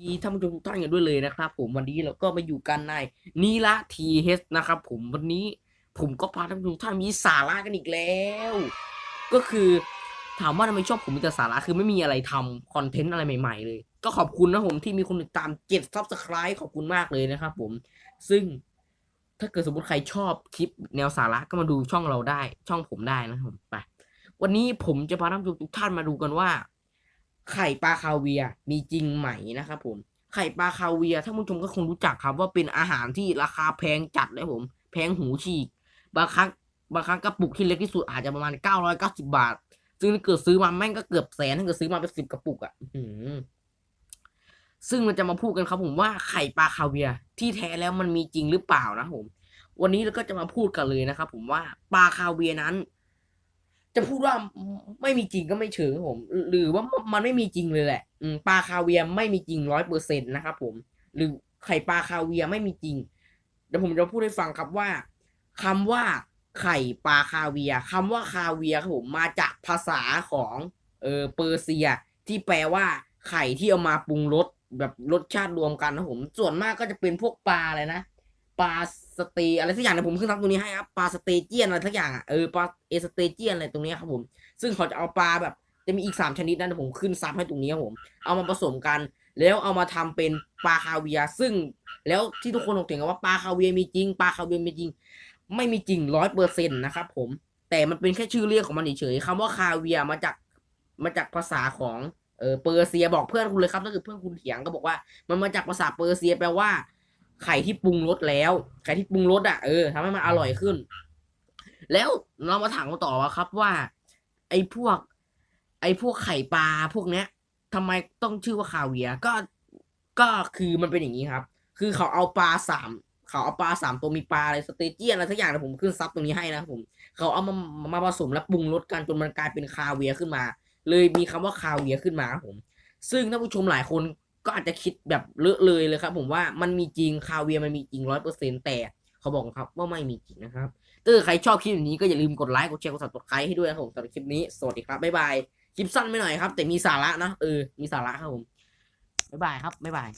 ดีท่านผู้ชมทุกท่านกันด้วยเลยนะครับ ผมวันนี้เราก็มาอยู่กันในนีละทีเฮสนะครับ ผมวันนี้ผมก็พาท่านผู้ชมทุกท่านมีสาระกันอีกแล้ว ก็คือถามว่าทำไมชอบผมมีแต่สาระคือไม่มีอะไรทำคอนเทนต์อะไรใหม่ ๆ เลย ก็ขอบคุณนะผมที่มีคนติดตามเจ็ดซับสไคร b ์ขอบคุณมากเลยนะครับ ผมซึ่งถ้าเกิดสมมติใครชอบคลิปแนวสาระก็มาดูช่องเราได้ ช่องผมได้นะครับผมไปวันนี้ผมจะพาท่านผู้ชมทุกท่านมาดูกันว่า ไข่ปลาคาเวียมีจริงไหมนะครับผมไข่ปลาคาเวียร์ท่านผู้ชมก็คงรู้จักครับว่าเป็นอาหารที่ราคาแพงจัดเลยผม แพงหูฉีก บางครั้งบางครั้งกระปุกที่เล็กที่สุดอาจจะประมาณเก้าร้อยเก้าสิบาท ซึ่งเกิดซื้อมาแม่งก็เกือบแสนถ้าเกิดซื้อมาเป็นสิบกระปุกอะ่ะซึ่งมันจะมาพูดกันครับผมว่าไข่ปลาคาเวียที่แท้แล้วมันมีจริงหรือเปล่านะผม วันนี้เราก็จะมาพูดกันเลยนะครับผมว่าปลาคาเวียนั้น จะพูดว่าไม่มีจริงก็ไม่เชิงผม หรือว่ามันไม่มีจริงเลยแหละปลาคาเวียไม่มีจริงร้อยเปอร์เซ็นต์นะครับผม หรือไข่ปลาคาเวียไม่มีจริงเดี๋ยวผมจะพูดให้ฟังครับว่าคำว่าไข่ปลาคาเวียร์คำว่าคาเวียครับผมมาจากภาษาของเออเปอร์เซีย ที่แปลว่าไข่ที่เอามาปรุงรสแบบรสชาติรวมกันนะผม ส่วนมากก็จะเป็นพวกปลาอะไรนะ ปลาสเตอะไรสักอย่างเดี๋ยวผมขึ้นทับตรงนี้ให้ครับปลาสเตเจียนอะไรสักอย่างอะเออปลาเอสเตเจียนอะไรตรงนี้ครับผมซึ่งเขาจะเอาปลาแบบจะมีอีกสามชนิดนะเดี๋ยวผมขึ้นซับให้ตรงนี้ครับผม เอามาผสมกัน แล้วเอามาทำเป็นปลาคาเวียซึ่งแล้วที่ทุกคนถกเถียงกันว่าปลาคาเวียมีจริงปลาคาเวียมีจริง ไม่มีจริงร้อยเปอร์เซ็นต์นะครับผมแต่มันเป็นแค่ชื่อเรียกของมันเฉยๆคำว่าคาเวียมาจากมาจากภาษาของเออเปอร์เซียบอกเพื่อนคุณเลยครับถ้าเกิดเพื่อนคุณเถียงก็บอกว่า มันมาจากภาษาเปอร์เซียแปลว่า ไข่ที่ปรุงรสแล้ว ไข่ที่ปรุงรสอะเออทำให้มันอร่อยขึ้น แล้วเรามาถามกันต่อว่าครับว่า ไอ้พวก ไอ้พวกไข่ปลาพวกเนี้ยทำไมต้องชื่อว่าคาเวียก็ก็คือมันเป็นอย่างนี้ครับ คือเขาเอาปลาสามเขาเอาปลาสามตัวมีปลาอะไรสเตเจียนอะไรสักอย่างนะผมขึ้นซับตรงนี้ให้นะผม เขาเอามามาผสมและปรุงรสกันจนมันกลายเป็นคาเวียขึ้นมา เลยมีคำว่าคาเวียขึ้นมาครับผม ซึ่งท่านผู้ชมหลายคน ก็อาจจะคิดแบบเลอะเลยเลยครับ ผมว่ามันมีจริงคาเวียร์มันมีจริงร้อยเปอร์เซ็นต์แต่เขาบอกครับว่าไม่มีจริงนะครับถ้าเกิดใครชอบคลิปแบบนี้ก็อย่าลืมกดไลค์กดแชร์กดสับสไครต์ให้ด้วยนะครับผมสำหรับคลิปนี้สวัสดีครับบ๊ายบายคลิปสั้นไม่หน่อยครับ แต่มีสาระนะเออมีสาระครับผมบ๊ายบายครับบ๊ายบาย